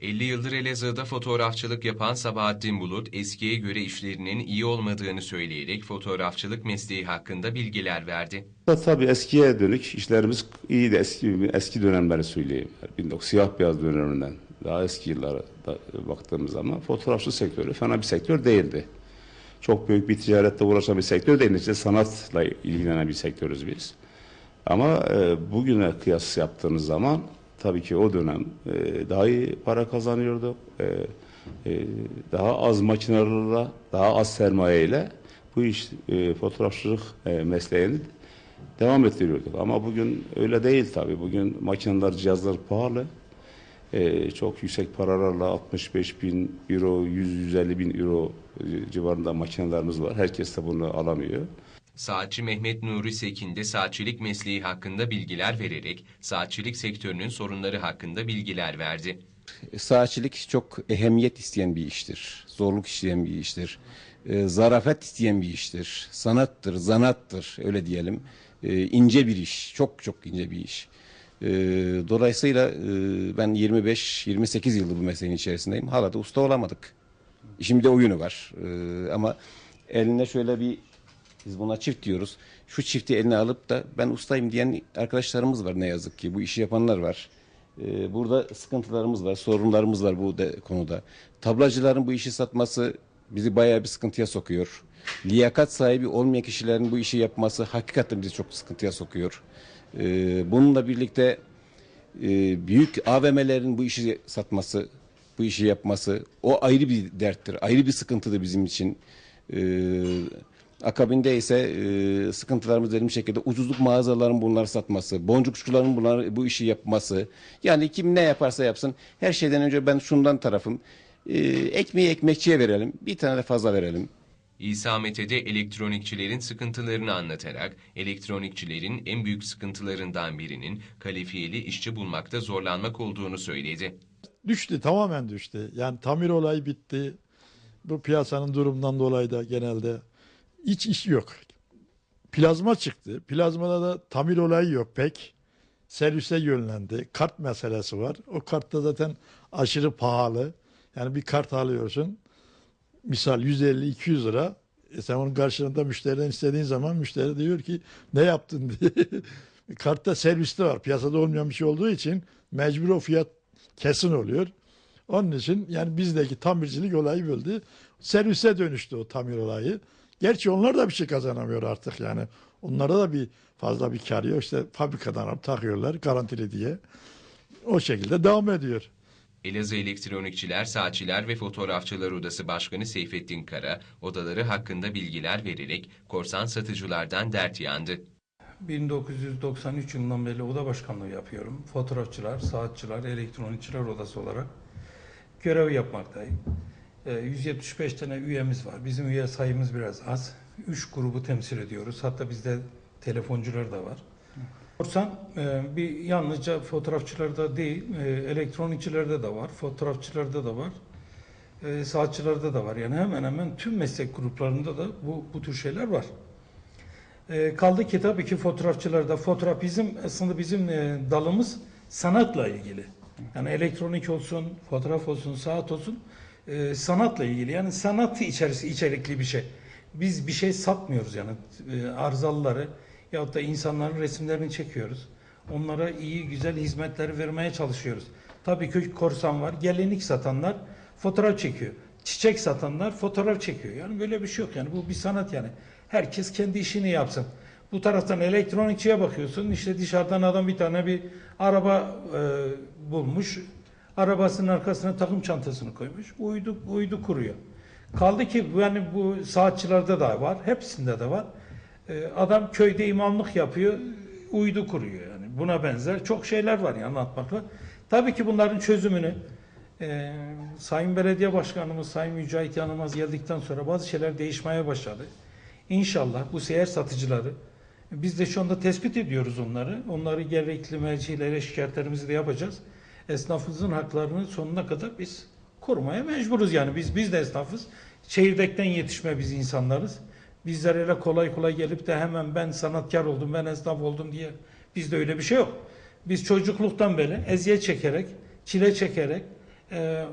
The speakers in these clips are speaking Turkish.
50 yıldır Elazığ'da fotoğrafçılık yapan Sabahattin Bulut, eskiye göre işlerinin iyi olmadığını söyleyerek fotoğrafçılık mesleği hakkında bilgiler verdi. Tabii eskiye dönük işlerimiz iyiydi. Eski eski dönemleri söyleyeyim. 19 siyah beyaz döneminden daha eski yıllara baktığımız zaman fotoğrafçı sektörü fena bir sektör değildi. Çok büyük bir ticarette uğraşan bir sektör değil. İşte sanatla ilgilenen bir sektörüz biz. Ama e, bugüne kıyas yaptığınız zaman tabii ki o dönem e, daha iyi para kazanıyorduk. E, e, daha az makinelerle, daha az sermayeyle bu iş e, fotoğrafçılık e, mesleğini devam ettiriyorduk. Ama bugün öyle değil tabii. Bugün makineler, cihazlar pahalı. Ee, çok yüksek paralarla 65 bin euro, 100-150 bin euro e, civarında makinelerimiz var. Herkes de bunu alamıyor. Saatçi Mehmet Nuri Sekin de saatçilik mesleği hakkında bilgiler vererek saatçilik sektörünün sorunları hakkında bilgiler verdi. Saatçilik çok ehemmiyet isteyen bir iştir. Zorluk isteyen bir iştir. E, zarafet isteyen bir iştir. Sanattır, zanattır öyle diyelim. E, ince bir iş, çok çok ince bir iş. E, dolayısıyla e, ben 25-28 yıldır bu mesleğin içerisindeyim. Hala da usta olamadık. Bir de oyunu var. E, ama eline şöyle bir biz buna çift diyoruz. Şu çifti eline alıp da ben ustayım diyen arkadaşlarımız var ne yazık ki. Bu işi yapanlar var. Ee, burada sıkıntılarımız var, sorunlarımız var bu de, konuda. Tablacıların bu işi satması bizi bayağı bir sıkıntıya sokuyor. Liyakat sahibi olmayan kişilerin bu işi yapması hakikaten bizi çok sıkıntıya sokuyor. Ee, bununla birlikte e, büyük AVM'lerin bu işi satması, bu işi yapması o ayrı bir derttir, ayrı bir sıkıntıdır bizim için. Ee, akabinde ise e, sıkıntılarımız dediğim şekilde ucuzluk mağazaların bunları satması, boncukçuların bunlar bu işi yapması. Yani kim ne yaparsa yapsın her şeyden önce ben şundan tarafım. E, ekmeği ekmekçiye verelim, bir tane de fazla verelim. İsa Mete de elektronikçilerin sıkıntılarını anlatarak elektronikçilerin en büyük sıkıntılarından birinin kalifiyeli işçi bulmakta zorlanmak olduğunu söyledi. düştü tamamen düştü. Yani tamir olayı bitti. Bu piyasanın durumundan dolayı da genelde hiç iş yok. Plazma çıktı. Plazmada da tamir olayı yok pek. Servise yönlendi. Kart meselesi var. O kart da zaten aşırı pahalı. Yani bir kart alıyorsun. Misal 150-200 lira. E sen onun karşılığında müşteriden istediğin zaman müşteri diyor ki ne yaptın diye. Kartta serviste var. Piyasada olmayan bir şey olduğu için mecbur o fiyat kesin oluyor. Onun için yani bizdeki tamircilik olayı böldü. Servise dönüştü o tamir olayı. Gerçi onlar da bir şey kazanamıyor artık yani. Onlara da bir fazla bir kar yok. İşte fabrikadan alıp takıyorlar garantili diye. O şekilde devam ediyor. Elazığ Elektronikçiler, Saatçiler ve Fotoğrafçılar Odası Başkanı Seyfettin Kara, odaları hakkında bilgiler vererek korsan satıcılardan dert yandı. 1993 yılından beri oda başkanlığı yapıyorum. Fotoğrafçılar, saatçılar, elektronikçiler odası olarak görev yapmaktayım. Ee, 175 tane üyemiz var. Bizim üye sayımız biraz az. 3 grubu temsil ediyoruz. Hatta bizde telefoncular da var. Korsan e, bir yalnızca fotoğrafçılarda değil, e, elektronikçilerde de var, fotoğrafçılarda da var, e, saatçılarda da var. Yani hemen hemen tüm meslek gruplarında da bu, bu tür şeyler var. E, kaldı ki tabii ki fotoğrafçılarda fotoğraf bizim aslında bizim dalımız sanatla ilgili. Yani elektronik olsun, fotoğraf olsun, saat olsun e, sanatla ilgili. Yani sanat içerisi içerikli bir şey. Biz bir şey satmıyoruz yani e, arızalıları yahut da insanların resimlerini çekiyoruz. Onlara iyi güzel hizmetleri vermeye çalışıyoruz. Tabii ki korsan var. Gelinlik satanlar fotoğraf çekiyor. Çiçek satanlar fotoğraf çekiyor. Yani böyle bir şey yok yani bu bir sanat yani. Herkes kendi işini yapsın. Bu taraftan elektronikçiye bakıyorsun. İşte dışarıdan adam bir tane bir araba e, bulmuş. Arabasının arkasına takım çantasını koymuş. Uydu uydu kuruyor. Kaldı ki yani bu saatçılarda da var. Hepsinde de var. E, adam köyde imamlık yapıyor. Uydu kuruyor yani. Buna benzer çok şeyler var yani anlatmakla. Tabii ki bunların çözümünü e, Sayın Belediye Başkanımız Sayın Mücahit Yanılmaz geldikten sonra bazı şeyler değişmeye başladı. İnşallah bu seyyar satıcıları biz de şu anda tespit ediyoruz onları. Onları gerekli mercilere şikayetlerimizi de yapacağız. Esnafımızın haklarını sonuna kadar biz korumaya mecburuz yani. Biz biz de esnafız. Çekirdekten yetişme biz insanlarız. Bizler öyle kolay kolay gelip de hemen ben sanatkar oldum, ben esnaf oldum diye bizde öyle bir şey yok. Biz çocukluktan beri eziyet çekerek, çile çekerek, e,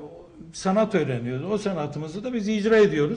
sanat öğreniyoruz. O sanatımızı da biz icra ediyoruz.